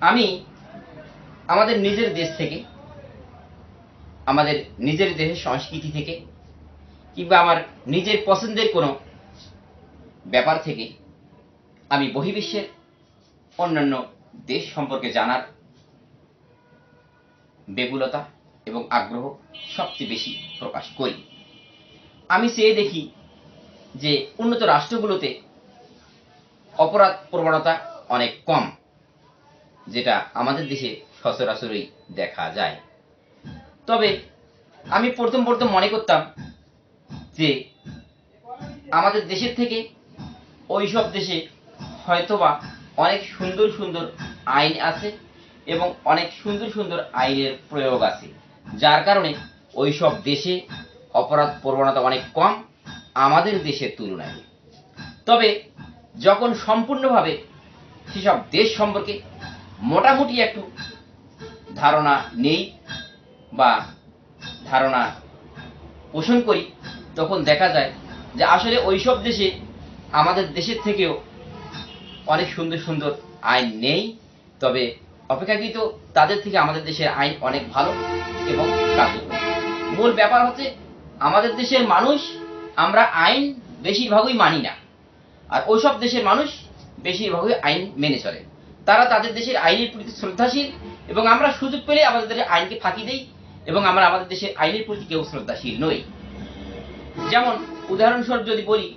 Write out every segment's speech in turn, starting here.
আমি আমাদের নিজের দেশ থেকে, আমাদের নিজের দেশের সংস্কৃতি থেকে, কিংবা আমার নিজের পছন্দের কোনো ব্যাপার থেকে আমি বহির্বিশ্বের অন্যান্য দেশ সম্পর্কে জানার বেগুলতা এবং আগ্রহ সবচেয়ে বেশি প্রকাশ করি। আমি চেয়ে দেখি যে উন্নত রাষ্ট্রগুলোতে অপরাধ প্রবণতা অনেক কম। যেটা আমাদের দেশে সচরাচরই দেখা যায়। তবে আমি প্রথম প্রথম মনে করতাম যে আমাদের দেশের থেকে ওই সব দেশে হয়তোবা অনেক সুন্দর সুন্দর আইন আছে এবং অনেক সুন্দর সুন্দর আইনের প্রয়োগ আছে। যার কারণে ওই সব দেশে অপরাধ প্রবণতা অনেক কম আমাদের দেশের তুলনায়। তবে যখন সম্পূর্ণভাবে সেসব দেশ সম্পর্কে মোটামুটি একটু ধারণা নেই বা ধারণা পোষণ করি তখন দেখা যায় যে আসলে ওইসব দেশে, আমাদের দেশের থেকেও অনেক সুন্দর সুন্দর আইন নেই, তবে অপেক্ষাকৃত তাদের থেকে আমাদের দেশের আইন অনেক ভালো এবং কার্যকর। মূল ব্যাপার হচ্ছে, আমাদের দেশের মানুষ, আমরা আইন বেশিরভাগই মানি না। আর ওইসব দেশের মানুষ বেশিরভাগই আইন মেনে চলে। তারা তাদের দেশের আইনের প্রতি শ্রদ্ধাশীল এবং আমরা সুযোগ পেলে আমাদের দেশের আইনকে ফাঁকি দেই এবং আমরা আমাদের দেশের আইনের প্রতি কেউ শ্রদ্ধাশীল নই। যেমন, উদাহরণস্বরূপ যদি বলি,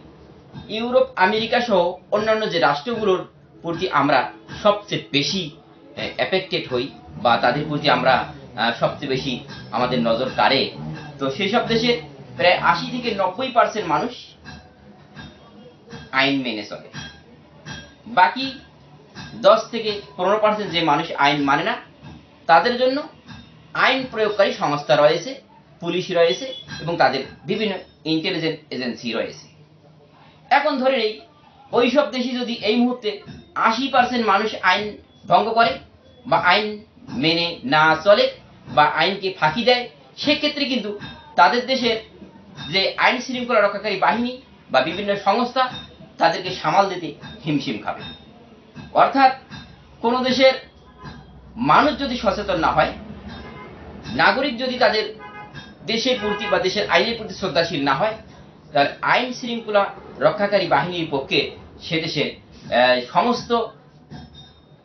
ইউরোপ, আমেরিকা সহ অন্যান্য যে রাষ্ট্রগুলোর প্রতি আমরা সবচেয়ে বেশি এফেক্টেড হই বা তাদের প্রতি আমরা সবচেয়ে বেশি আমাদের নজর কাড়ে। তো সেই সব দেশে প্রায় আশি থেকে নব্বই পার্সেন্ট মানুষ আইন মেনে চলে। বাকি দশ থেকে পনেরো পার্সেন্ট যে মানুষ আইন মানে না, তাদের জন্য আইন প্রয়োগকারী সংস্থা রয়েছে, পুলিশ রয়েছে এবং তাদের বিভিন্ন ইন্টেলিজেন্ট এজেন্সি রয়েছে। এখন ধরে নেই ওই সব দেশে যদি এই মুহূর্তে আশি পার্সেন্ট মানুষ আইন ভঙ্গ করে বা আইন মেনে না চলে বা আইনকে ফাঁকি দেয়, সেক্ষেত্রে কিন্তু তাদের দেশের যে আইন শৃঙ্খলা রক্ষাকারী বাহিনী বা বিভিন্ন সংস্থা তাদেরকে সামাল দিতে হিমশিম খাবে। অর্থাৎ কোনো দেশের মানুষ যদি সচেতন না হয়, নাগরিক যদি তাদের দেশের প্রতি বা দেশের আইনের প্রতি শ্রদ্ধাশীল না হয় তাহলে আইন শৃঙ্খলা রক্ষাকারী বাহিনীর পক্ষে সে দেশে সমস্ত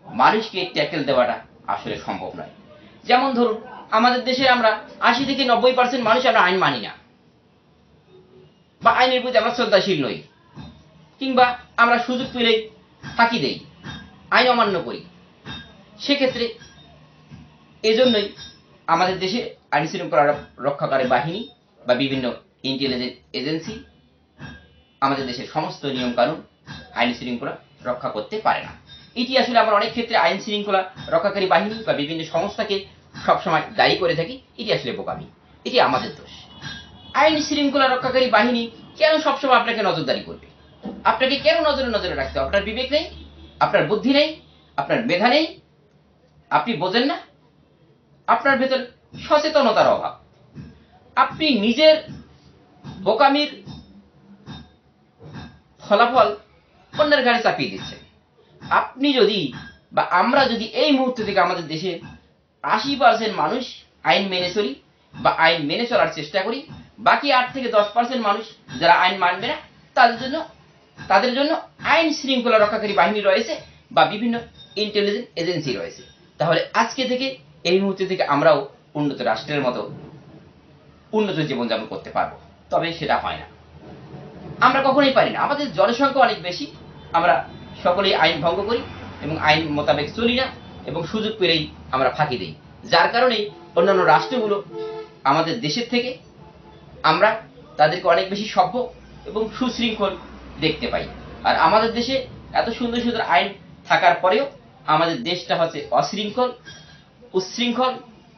মানুষকে ট্যাকেল দেওয়াটা আসলে সম্ভব নয়। যেমন ধরুন, আমাদের দেশে আমরা আশি থেকে নব্বই পার্সেন্ট মানুষ আমরা আইন মানি না। বা আইনের প্রতি আমরা শ্রদ্ধাশীল নই। কিংবা আমরা সুযোগ পেলেই ফাঁকি দেই। আইন অমান্য করি। সেক্ষেত্রে এজন্যই আমাদের দেশে আইন শৃঙ্খলা রক্ষাকারী বাহিনী বা বিভিন্ন ইন্টেলিজেন্স এজেন্সি আমাদের দেশের সমস্ত নিয়ম কানুন আইন শৃঙ্খলা রক্ষা করতে পারে না। এটি আসলে আমরা অনেক ক্ষেত্রে আইন শৃঙ্খলা রক্ষাকারী বাহিনী বা বিভিন্ন সংস্থাকে সবসময় দায়ী করে থাকি, এটি আসলে বোকামি। এটি আমাদের দোষ। আইন শৃঙ্খলা রক্ষাকারী বাহিনী কেন সবসময় আপনাকে নজরদারি করবে? আপনাকে কেন নজরে নজরে রাখতে হবে? আপনার বিবেক নেই? আপনার বুদ্ধি নেই, আপনার মেধা নেই, আপনি বোঝেন না, আপনার ভেতর সচেতনতার অভাব। আপনি নিজের বোকামির ফলাফল অন্যের ঘাড়ে চাপিয়ে দিচ্ছেন। আপনি যদি বা আমরা যদি এই মুহূর্ত থেকে আমাদের দেশে আশি পার্সেন্ট মানুষ আইন মেনে চলি বা আইন মেনে চলার চেষ্টা করি, বাকি আট থেকে দশ পার্সেন্ট মানুষ যারা আইন মানবে না, তাদের জন্য তাদের জন্য আইন শৃঙ্খলা রক্ষাকারী বাহিনী রয়েছে বা বিভিন্ন ইন্টেলিজেন্স এজেন্সি রয়েছে। তাহলে আজকে থেকে এই মুহূর্তে থেকে আমরাও উন্নত রাষ্ট্রের মতো উন্নত জীবনযাপন করতে পারব। তবে সেটা হয় না। আমরা কখনোই পারি না। আমাদের জনসংখ্যা অনেক বেশি। আমরা সকলেই আইন ভঙ্গ করি এবং আইন মোতাবেক চলি না এবং সুযোগ পেলেই আমরা ফাঁকি দিই। যার কারণে অন্যান্য রাষ্ট্রগুলো আমাদের দেশের থেকে আমরা তাদেরকে অনেক বেশি সভ্য এবং সুশৃঙ্খল দেখতে পাই। আর আমাদের দেশে এত সুন্দর সুন্দর আইন থাকার পরেও আমাদের দেশটা হচ্ছে অশৃঙ্খল উচ্ছৃঙ্খল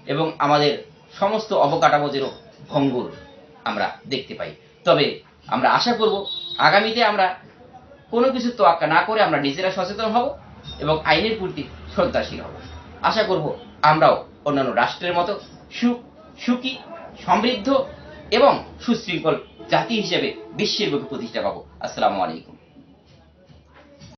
এবং আমাদের সমস্ত অবকাঠামোদেরও ভঙ্গুর আমরা দেখতে পাই। তবে আমরা আশা করব, আগামীতে আমরা কোনো কিছু তোয়াক্কা না করে আমরা নিজেরা সচেতন হব এবং আইনের প্রতি শ্রদ্ধাশীল হব। আশা করব আমরাও অন্যান্য রাষ্ট্রের মতো সুখ সুখী, সমৃদ্ধ এবং সুশৃঙ্খল জাতি হিসেবে বিশ্বের বুকে প্রতিষ্ঠা পাবো। আসসালামু আলাইকুম।